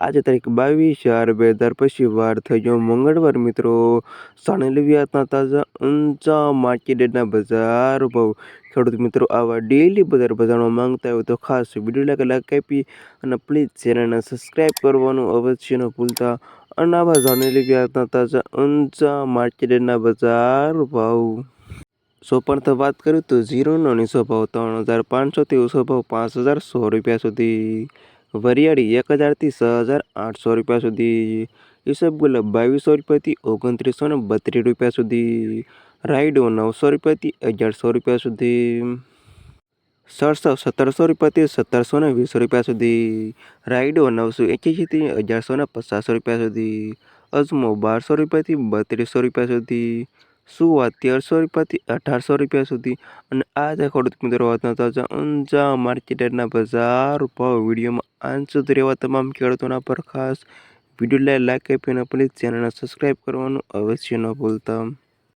આજે તારીખ બાવીસ, ચાર બે હજાર પછી વાર થઈ ગયો મંગળવાર મિત્રો. સાણે તાજા ઊંચા માર્કેટના બજાર ભાવ. ખેડૂત મિત્રો, આવા ડેલી બજાર બજારમાં માંગતા હોય તો ખાસ વીડિયો લાગે લાઈક આપી અને પ્લીઝ ચેનલને સબસ્ક્રાઈબ કરવાનું અવશ્ય ન ભૂલતા. અને આવા જાણેલી વ્યાજના તાજા ઊંચા માર્કેટના બજાર ભાવ. સો પણ તો વાત કરું તો ઝીરોનો નીચો ભાવ ત્રણ હજાર પાંચસોથી ઓછો ભાવ પાંચ હજાર સો રૂપિયા સુધી. વરિયાળી એક હજારથી છ હજાર આઠસો રૂપિયા સુધી. ઈસબગુલ્લા બાવીસો રૂપિયાથી ઓગણત્રીસો ને બત્રીસ રૂપિયા સુધી. રાયડો નવસો રૂપિયાથી અગિયારસો રૂપિયા સુધી. સરસો સત્તરસો રૂપિયાથી સત્તરસો ને વીસ રૂપિયા સુધી. રાયડો નવસો એક્યાસીથી અગિયારસો ને પચાસ રૂપિયા સુધી. અજમો બારસો રૂપિયાથી બત્રીસો રૂપિયા સુધી. સુવા તેરસો રૂપિયાથી અઢારસો રૂપિયા સુધી. અને આ છે ખેડૂત મિત્રો વાતના તાજા ઊંચા માર્કેટના બજાર ભાવ વિડીયોમાં આંચ સુધી રહેવા તમામ ખેડૂતોના પર ખાસ વીડિયો લાઈક આપીને પ્લીઝ ચેનલને સબસ્ક્રાઈબ કરવાનું અવશ્ય ન ભૂલતા.